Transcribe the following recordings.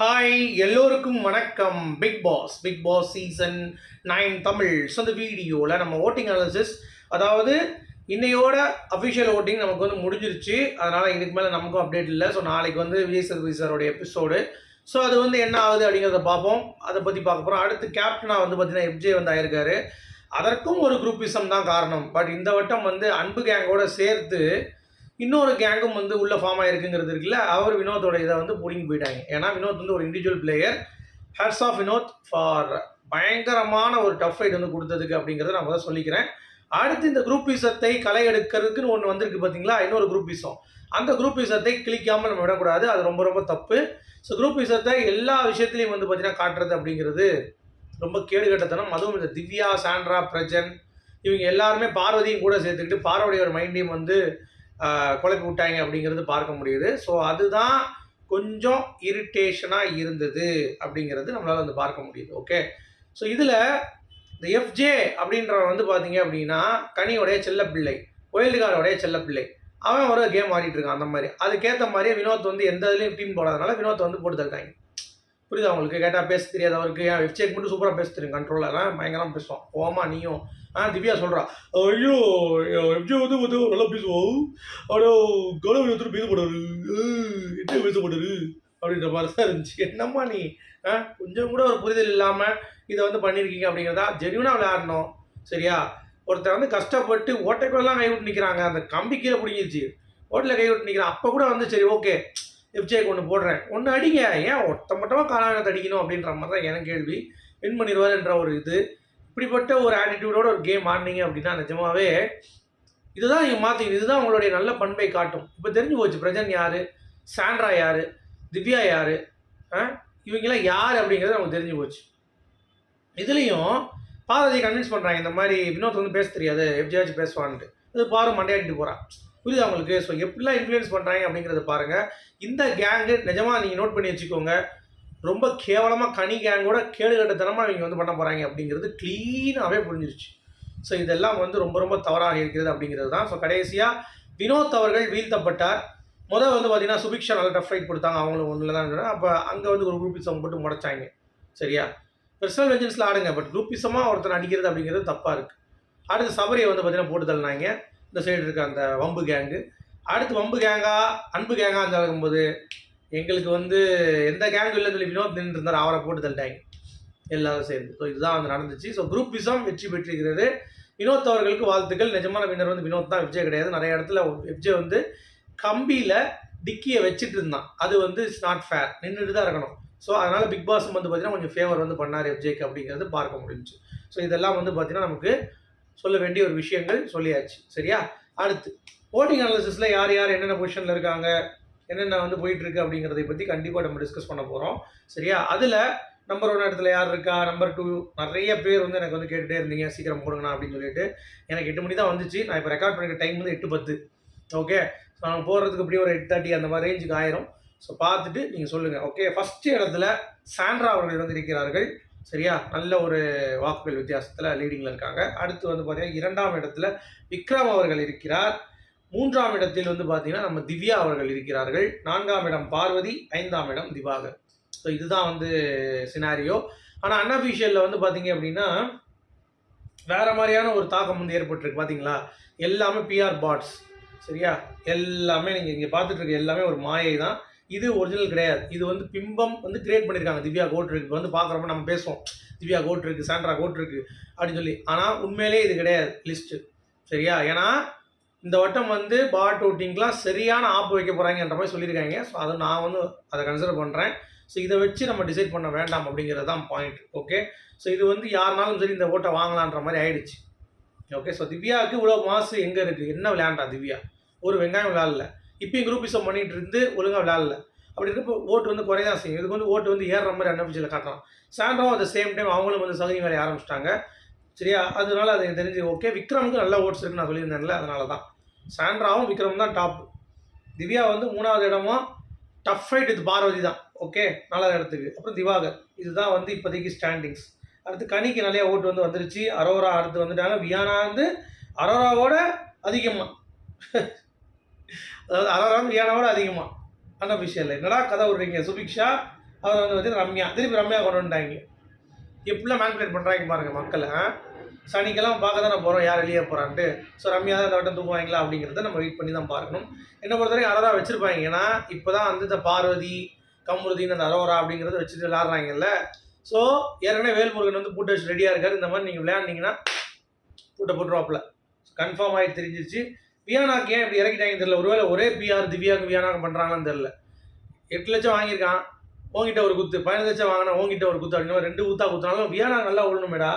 Hi எல்லோருக்கும் வணக்கம். Bigg Boss Bigg Boss season nine Tamil so அந்த வீடியோவில் நம்ம ஓட்டிங் அனாலிசிஸ் அதாவது இன்னையோட அஃபிஷியல் ஓட்டிங் நமக்கு வந்து முடிஞ்சிருச்சு. அதனால் இதுக்கு மேலே நமக்கும் அப்டேட் இல்லை. ஸோ நாளைக்கு வந்து விஜய் சதுபதி சாரோட எபிசோடு ஸோ அது வந்து என்ன ஆகுது அப்படிங்கிறத பார்ப்போம். அதை பற்றி பார்க்க போகிறோம் அடுத்து கேப்டனாக வந்து பார்த்தீங்கன்னா எஃப்ஜே வந்து ஆயிருக்காரு. அதற்கும் ஒரு குரூப்பிசம் தான் காரணம். பட் இந்த வட்டம் வந்து அன்பு கேங்கோட சேர்த்து இன்னொரு கேங்கும் வந்து உள்ள ஃபார்ம் ஆயிருக்குங்கிறது இருக்குல்ல அவர் வினோத்தோட இதை வந்து பிடிங்கி போயிட்டாங்க. ஏன்னா வினோத் வந்து ஒரு individual player hats off Vinoth for பயங்கரமான ஒரு டஃப் ஃபைட் வந்து கொடுத்ததுக்கு அப்படிங்கிறத நான் முதல்ல சொல்லிக்கிறேன். அடுத்து இந்த குரூப் பீசத்தை களை எடுக்கிறதுக்குன்னு ஒன்று வந்திருக்கு பார்த்தீங்களா இன்னொரு குரூப் பீஸும் அந்த குரூப் பீசத்தை கிளிக்காமல் நம்ம விடக்கூடாது. அது ரொம்ப ரொம்ப தப்பு. ஸோ குரூப் பீசத்தை எல்லா விஷயத்துலையும் வந்து பார்த்தீங்கன்னா காட்டுறது அப்படிங்கிறது ரொம்ப கேடுகட்டத்தனம். அதுவும் இந்த திவ்யா சாண்ட்ரா பிரஜன் இவங்க எல்லாருமே பார்வதியும் கூட சேர்த்துக்கிட்டு பார்வதியோட மைண்டையும் வந்து குழப்பி விட்டாங்க அப்படிங்கிறது பார்க்க முடியுது. ஸோ அதுதான் கொஞ்சம் இரிட்டேஷனாக இருந்தது அப்படிங்கிறது நம்மளால் வந்து பார்க்க முடியுது. ஓகே ஸோ இதில் இந்த எஃப்ஜே அப்படின்றவன் வந்து பார்த்தீங்க அப்படின்னா கனியோடைய செல்லப்பிள்ளை ஒயல்டுகாரோடைய செல்லப்பிள்ளை அவன் ஒரு கேம் ஆடிட்டு இருக்கான் அந்த மாதிரி. அதுக்கேற்ற மாதிரியே வினோத் வந்து எந்த இதுலேயும் டீம் போடாதனால வினோத் வந்து போட்டு தள்ளிட்டாங்க. புரியுது அவங்களுக்கு கேட்டால் பேச தெரியாதவருக்கு என் வெப்சைட் மட்டும் சூப்பராக பேச தெரியும். கண்ட்ரோலர்லாம் பயங்கரமாக பேசுவோம் ஓமா நீயும். ஆ திவ்யா சொல்கிறா ஐயோ எஃப்ஜே வந்து வந்து நல்லா பேசுவோம் ஆனால் கனவு எடுத்துகிட்டு பேச மாட்டாரு. என்ன பேச மாட்டாரு. அப்படின்ற மாதிரி தான் இருந்துச்சு. என்னம்மா நீ? ஆ கொஞ்சம் கூட ஒரு புரிதல் இல்லாமல் இதை வந்து பண்ணியிருக்கீங்க அப்படிங்கிறதா ஜென்யூனாக விளையாடணும். சரியா? ஒருத்தர் வந்து கஷ்டப்பட்டு ஓட்டைக்குள்ளெல்லாம் கை விட்டு நிற்கிறாங்க அந்த கம்பி கீழே பிடிங்கிருச்சு. ஓட்டில் கை விட்டு நிற்கிறான் அப்போ கூட வந்து சரி ஓகே எஃப்ஜேக்கு ஒன்று போடுறேன். ஒன்று அடிங்க. ஏன் ஒத்த மட்டமாக காலாயத்தை அடிக்கணும் அப்படின்ற மாதிரி தான் எனக்கு கேள்வி. வின் பண்ணிடுவாருன்ற ஒரு இது. இப்படிப்பட்ட ஒரு ஆட்டிடியூடோட ஒரு கேம் ஆடினீங்க அப்படின்னா நிஜமாவே இதுதான் நீங்கள் மாற்றி இதுதான் உங்களுடைய நல்ல பண்பை காட்டும். இப்போ தெரிஞ்சு போச்சு பிரஜன் யார்? சாண்ட்ரா யார்? திவ்யா யார்? இவங்கெல்லாம் யார் அப்படிங்கிறது நமக்கு தெரிஞ்சு போச்சு. இதுலேயும் பார்வதியை கன்வின்ஸ் பண்ணுறாங்க இந்த மாதிரி வினோத் வந்து பேச தெரியாது. எப்படியாச்சும் பேசுவான்ட்டு. இது பாரு மண்டையாட்டிட்டு போகிறான் புரியுதா உங்களுக்கு? ஸோ எப்படிலாம் இன்ஃப்ளூயன்ஸ் பண்ணுறாங்க அப்படிங்கிறத பாருங்கள் இந்த கேங்கு நிஜமாக நீங்கள் நோட் பண்ணி வச்சுக்கோங்க. ரொம்ப கேவலமாக கனி கேங்கோட கேடுகட்டத்தனமாக இவங்க வந்து பண்ண போகிறாங்க அப்படிங்கிறது க்ளீனாகவே புரிஞ்சிருச்சு. ஸோ இதெல்லாம் வந்து ரொம்ப ரொம்ப தவறாக இருக்கிறது அப்படிங்கிறது தான். ஸோ கடைசியாக வினோத் அவர்கள் வீழ்த்தப்பட்டார். முதல் வந்து பார்த்தீங்கன்னா சுபிக்ஷா நல்ல டஃப் ஃபைட் கொடுத்தாங்க. அவங்களும் ஒன்றில் தான் இருந்தாங்க அப்போ அங்கே வந்து ஒரு குரூப்பிசம் போட்டு முடைச்சாங்க. சரியா? பெர்சனல் வெஞ்சன்ஸில் ஆடுங்க. பட் குரூப்பிசமாக ஒருத்தர் அடிக்கிறது அப்படிங்கிறது தப்பாக இருக்குது அடுத்து சபரியை வந்து பார்த்தீங்கன்னா போட்டு தள்ளினாங்க இந்த சைடு இருக்க அந்த வம்பு கேங்கு அடுத்து வம்பு கேங்கா அன்பு கேங்கா அந்த இருக்கும்போது எங்களுக்கு வந்து எந்த கேங்கும் இல்லைன்னு சொல்லி வினோத் நின்று இருந்தார். அவரை போட்டு தள்ளிட்டாங்க. எல்லாரும் சேர்ந்து. ஸோ இதுதான் வந்து நடந்துச்சு. ஸோ குரூப் விசம் வெற்றி பெற்றிருக்கிறது. வினோத் அவர்களுக்கு வாழ்த்துக்கள். நிஜமான வின்னர் வந்து வினோத் தான். விஜய் கிடையாது. நிறைய இடத்துல விஜய் வந்து கம்பியில் டிக்கியை வச்சுட்டு இருந்தான். அது வந்து இட்ஸ் நாட் ஃபேர் நின்றுட்டு தான் இருக்கணும். ஸோ அதனால் பிக் பாஸ் வந்து பார்த்தீங்கன்னா கொஞ்சம் ஃபேவர் வந்து பண்ணார் எஃப்ஜேக்கு அப்படிங்கிறது பார்க்க முடிஞ்சு ஸோ இதெல்லாம் வந்து பார்த்தீங்கன்னா நமக்கு சொல்ல வேண்டிய ஒரு விஷயங்கள் சொல்லியாச்சு. சரியா? அடுத்து ஓட்டிங் அனாலிசிஸில் யார் யார் என்னென்ன பொசிஷனில் இருக்காங்க என்னென்ன வந்து போயிட்டு இருக்கு அப்படிங்கிறதை பற்றி கண்டிப்பாக நம்ம டிஸ்கஸ் பண்ண போகிறோம் சரியா? அதில் நம்பர் ஒன் இடத்துல யார் இருக்கா? நம்பர் டூ நிறைய பேர் வந்து எனக்கு வந்து கேட்டுகிட்டே இருந்தீங்க சீக்கிரம் போடுங்கண்ணா அப்படின்னு சொல்லிட்டு. எனக்கு எட்டு மணி தான் வந்துச்சு. நான் இப்போ ரெக்கார்ட் பண்ணிக்கிற டைம் வந்து எட்டு பத்து. ஓகே ஸோ நம்ம போகிறதுக்கு இப்படி ஒரு எயிட் தேர்ட்டி அந்த மாதிரி ரேஞ்சுக்கு ஆயிரும். ஸோ பார்த்துட்டு நீங்கள் சொல்லுங்கள் ஓகே ஃபஸ்ட்டு இடத்துல சாண்ட்ரா அவர்கள் வந்து இருக்கிறார்கள். சரியா? நல்ல ஒரு வாக்குகள் வித்தியாசத்தில் லீடிங்கில் இருக்காங்க. அடுத்து வந்து பார்த்தீங்கன்னா இரண்டாம் இடத்துல விக்ரம் அவர்கள் இருக்கிறார். மூன்றாம் இடத்தில் வந்து பார்த்தீங்கன்னா நம்ம திவ்யா அவர்கள் இருக்கிறார்கள். நான்காம் இடம் பார்வதி ஐந்தாம் இடம் திவாகர். ஸோ இதுதான் வந்து சினாரியோ ஆனால் அன்அஃபிஷியலில் வந்து பார்த்தீங்க அப்படின்னா வேற மாதிரியான ஒரு தாக்கம் வந்து ஏற்பட்டிருக்கு பார்த்தீங்களா எல்லாமே பிஆர் பாட்ஸ் சரியா? எல்லாமே நீங்கள் இங்கே பார்த்துட்டு இருக்க எல்லாமே ஒரு மாயை தான் இது ஒரிஜினல் கிடையாது. இது வந்து பிம்பம் வந்து கிரியேட் பண்ணியிருக்காங்க திவ்யா கோட் இருக்கு. வந்து பார்க்குறப்ப நம்ம பேசுவோம். திவ்யா கோட் இருக்கு சாண்ட்ரா கோட் இருக்கு அப்படின்னு சொல்லி. ஆனால் உண்மையிலே இது கிடையாது. லிஸ்ட்டு சரியா? ஏன்னா இந்த வட்டம் வந்து பாட் ஓட்டிங்லாம் சரியான ஆப் வைக்க போகிறாங்கன்ற மாதிரி சொல்லியிருக்காங்க. ஸோ அதை நான் வந்து அதை கன்சிடர் பண்ணுறேன் ஸோ இதை வச்சு நம்ம டிசைட் பண்ண வேண்டாம் அப்படிங்கிறது தான் பாயிண்ட் ஓகே ஸோ இது வந்து யாருனாலும் சரி இந்த ஓட்டை வாங்கலான்ற மாதிரி ஆயிடுச்சு. ஓகே ஸோ திவ்யாவுக்கு இவ்வளோ மாசு எங்கே இருக்குது என்ன விளையாண்டா திவ்யா? ஒரு வெங்காயம் விளையாடல. இப்பயும் குரூப்பிசம் பண்ணிட்டு இருந்து ஒழுங்காக விளையாடல. அப்படி இருக்கப்போ ஓட்டு வந்து குறையதான் செய்யும். இதுக்கு வந்து ஓட்டு வந்து ஏறுற மாதிரி அன்அஃபிஷியலில் காட்டுறான். சாண்ட்ராவும் அட் சேம் டைம் அவங்களும் வந்து சகுதி வேலையை ஆரம்பிச்சிட்டாங்க. சரியா? அதனால அது எனக்கு தெரிஞ்சு ஓகே விக்ரமுக்கு நல்ல ஓட்ஸ் இருக்குன்னு நான் சொல்லியிருந்தேன்ல அதனால தான் சாண்ட்ராவும் விக்ரம் தான் டாப் திவ்யா வந்து மூணாவது இடமும் டஃப் ஃபைட் இது பார்வதி தான். ஓகே நாலாவது இடத்துக்கு. அப்புறம் திவாகர். இதுதான் வந்து இப்போதைக்கு ஸ்டாண்டிங்ஸ் அடுத்து கனிக்கு நிறைய ஓட்டு வந்து வந்துருச்சு. அரோரா அடுத்து வந்துட்டாங்க. வியானா வந்து அரோராவோட அதிகமாக அதாவது அரோரா வியானாவோட அதிகமாக அன்அஃபிஷியல் என்னடா கதை விடுறீங்க? சுபிக்ஷா அவர் வந்து பார்த்தீங்கன்னா ரம்யா. திருப்பி ரம்யா கொண்டு வந்துட்டாங்க. எப்படிலாம் மேனிபுலேட் பண்ணுறாங்க பாருங்கள் மக்களை சனிக்கெல்லாம் பார்க்க தானே போகிறோம் யார் வெளியே போகிறான்ட்டு ஸோ ரம்யா தான் இந்த வட்டம் தூக்குவாங்களா அப்படிங்கிறத நம்ம வெயிட் பண்ணி தான் பார்க்கணும். என்ன பொறுத்தவரைக்கும் அரோரா வச்சுருப்பாங்க. ஏன்னா இப்போ தான் வந்து இந்த பார்வதி கம்ருதின்னு அந்த அரோரா அப்படிங்கிறத வச்சுட்டு விளாட்றாங்கல்ல ஸோ ஏற்கனவே வேல்முருகன் வந்து பூட்டை வச்சு ரெடியாக இருக்காரு. இந்த மாதிரி நீங்கள் விளையாண்டிங்கன்னா பூட்டை போட்டுருவாப்புல. கன்ஃபார்ம் ஆகிட்டு தெரிஞ்சிருச்சு. வியானாக்கு ஏன் இப்படி இறக்கிட்டாங்க தெரியல. ஒருவேளை ஒரே பிஆர் திவ்யாவுக்கு வியானாக்கு பண்ணுறாங்களான்னு தெரியல. எட்டு லட்சம் வாங்கியிருக்கான். உங்ககிட்ட ஒரு குத்து. பதினஞ்சு லட்சம் வாங்கினா உங்ககிட்ட ஒரு குத்து அப்படின்னு ரெண்டு குத்தா குத்துனாலும் வியானா நல்லா ஓடணுமேடா.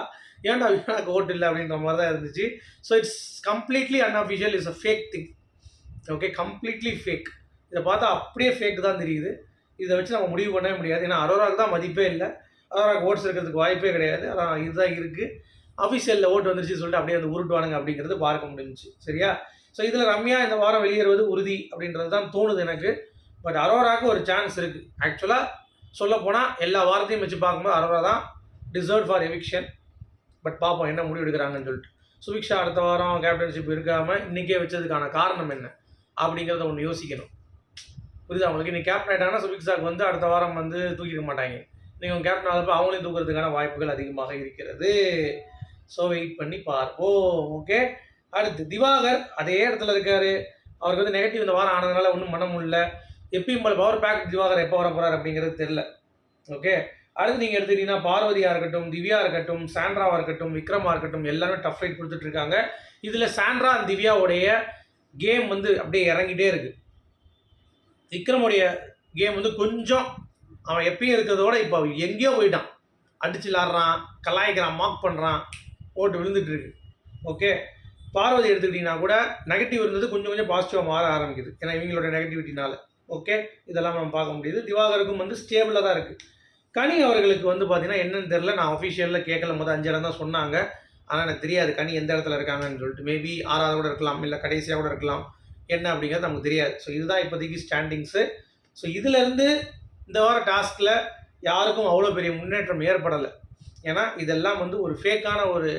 ஏன்டா வியானாக்கு ஓட்டு இல்லை அப்படின்ற மாதிரி தான் இருந்துச்சு. So it's completely unofficial is a fake thing okay completely fake இதை பார்த்தா அப்படியே ஃபேக் தான் தெரியுது. இதை வச்சு நம்ம முடிவு பண்ணவே முடியாது. ஏன்னா அரோராக்கு தான் மதிப்பே இல்லை. அரோராக்கு ஓட்ஸ் இருக்கிறதுக்கு வாய்ப்பே கிடையாது. ஆனால் இதுதான் இருக்குது அஃபிஷியலில் ஓட்டு வந்துருச்சு சொல்லிட்டு அப்படியே அந்த உருட்டுவானுங்க அப்படிங்கிறது பார்க்க முடிஞ்சுச்சு. சரியா? ஸோ இதில் ரம்யா இந்த வாரம் வெளியேறுவது உறுதி அப்படின்றது தான் தோணுது எனக்கு. பட் அரோராவுக்கு ஒரு சான்ஸ் இருக்குது ஆக்சுவலாக சொல்லப்போனால் எல்லா வாரத்தையும் வச்சு பார்க்கும்போது அரோரா தான் டிசர்வ் ஃபார் எவிக்ஷன் பட் பார்ப்போம் என்ன முடிவு எடுக்கிறாங்கன்னு சொல்லிட்டு. சுபிக்ஷா அடுத்த வாரம் கேப்டன்ஷிப் இருக்காமல் இன்றைக்கே வச்சதுக்கான காரணம் என்ன? அப்படிங்கிறத ஒன்று யோசிக்கணும். புரியுது அவங்களுக்கு இன்றைக்கி கேப்டன் ஆகிட்டாங்கன்னா சுபிக்ஷாக்கு வந்து அடுத்த வாரம் வந்து தூக்கிக்க மாட்டாங்க. நீங்கள் கேப்டன் ஆகிறப்ப அவங்களையும் தூக்குறதுக்கான வாய்ப்புகள் அதிகமாக இருக்கிறது. ஸோ வெயிட் பண்ணி பார்ப்போம். ஓகே அடுத்து திவாகர் அதே இடத்துல இருக்காரு. அவருக்கு வந்து நெகட்டிவ் இந்த வாரம் ஆனதுனால ஒன்றும் மனம் முடியல. எப்பயும் போல பவர் பேக் திவாகர் எப்போ வர போகிறார் அப்படிங்கிறது தெரில ஓகே அடுத்து நீங்கள் எடுத்துக்கிட்டீங்கன்னா பார்வதியாக இருக்கட்டும் திவ்யா இருக்கட்டும் சாண்ட்ராவாக இருக்கட்டும் விக்ரமாக இருக்கட்டும் எல்லாமே டஃப் ஃபைட் கொடுத்துட்டு இருக்காங்க. இதில் சாண்ட்ரா அண்ட் திவ்யாவுடைய கேம் வந்து அப்படியே இறங்கிட்டே இருக்கு. விக்ரமுடைய கேம் வந்து கொஞ்சம் அவன் எப்பயும் இருக்கிறதோட இப்போ அவன் எங்கேயோ போயிட்டான். அடிச்சு விளாட்றான் கலாய்க்கிறான் மாக் பண்ணுறான் ஓட்டு விழுந்துட்டு இருக்கு. ஓகே பார்வதி எடுத்துக்கிட்டிங்கன்னா கூட நெகட்டிவ் இருந்தது கொஞ்சம் கொஞ்சம் பாசிட்டிவாக மாற ஆரம்பிக்குது. ஏன்னா இவங்களோட நெகட்டிவிட்டினால ஓகே இதெல்லாம் நம்ம பார்க்க முடியுது. திவாகருக்கும் வந்து ஸ்டேபிளாக தான் இருக்குது கனி அவர்களுக்கு வந்து பார்த்தீங்கன்னா என்னன்னு தெரில நான் அஃபிஷியலில் கேட்கல. போது அஞ்சு இடம் தான் சொன்னாங்க. ஆனால் எனக்கு தெரியாது கனி எந்த இடத்துல இருக்காங்கன்னு சொல்லிட்டு. மேபி ஆறாவது கூட இருக்கலாம். இல்லை கடைசியாக கூட இருக்கலாம். என்ன அப்படிங்கிறது நமக்கு தெரியாது. ஸோ இதுதான் இப்போதைக்கு ஸ்டாண்டிங்ஸு ஸோ இதிலேருந்து இந்த வார டாஸ்கில் யாருக்கும் அவ்வளோ பெரிய முன்னேற்றம் ஏற்படலை. ஏன்னா இதெல்லாம் வந்து ஒரு ஃபேக்கான ஒரு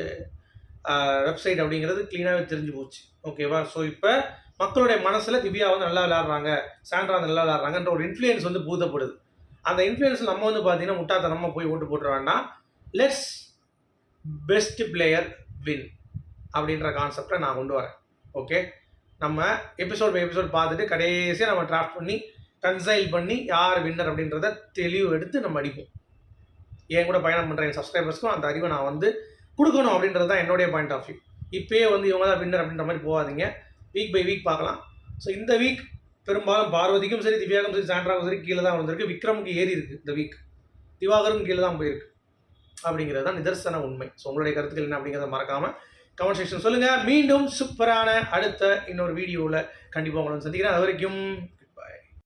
வெப்சைட் அப்படிங்கிறது க்ளீனாகவே தெரிஞ்சு போச்சு. ஓகேவா ஸோ இப்போ மக்களுடைய மனசில் திவ்யா வந்து நல்லா விளாட்றாங்க சாண்ட்ரா வந்து நல்லா விளாட்றாங்கன்ற ஒரு இன்ஃப்ளூயன்ஸ் வந்து பூதப்படுது. அந்த இன்ஃப்ளூயன்ஸ் நம்ம வந்து பார்த்தீங்கன்னா முட்டாத்தனமாக போய் ஓட்டு போட்டுற less let's best player win அப்படின்ற கான்செப்டை நான் கொண்டு வரேன். ஓகே நம்ம எபிசோட் பை எபிசோட் பார்த்துட்டு கடைசியாக நம்ம டிராஃப்ட் பண்ணி கன்சைல் பண்ணி யார் வின்னர் அப்படின்றத தெளிவு எடுத்து நம்ம அடிப்போம். என் கூட பயணம் பண்ணுற என் சப்ஸ்கிரைபர்ஸ்க்கும் அந்த அறிவை நான் வந்து கொடுக்கணும் அப்படின்றது தான் என்னுடைய பாயிண்ட் ஆஃப் வியூ இப்போயே வந்து இவங்க தான் வின்னர் அப்படின்ற மாதிரி போகாதீங்க. வீக் பை வீக் பார்க்கலாம். ஸோ இந்த வீக் பெரும்பாலும் பார்வதிக்கும் சரி திவ்யாக்கும் சரி சாண்ட்ராக்கும் சரி கீழே தான் வந்திருக்கு. விக்ரமுக்கு ஏறி இருக்குது இந்த வீக் திவாகரும் கீழே தான் போயிருக்கு. அப்படிங்கிறது தான் நிதர்சன உண்மை. ஸோ உங்களுடைய கருத்துக்கள் என்ன அப்படிங்கிறத மறக்காமல் கமெண்ட் செக்ஷன் சொல்லுங்கள் மீண்டும் சூப்பரான அடுத்த இன்னொரு வீடியோவில் கண்டிப்பாக உங்களை சந்திக்கிறேன். அது வரைக்கும்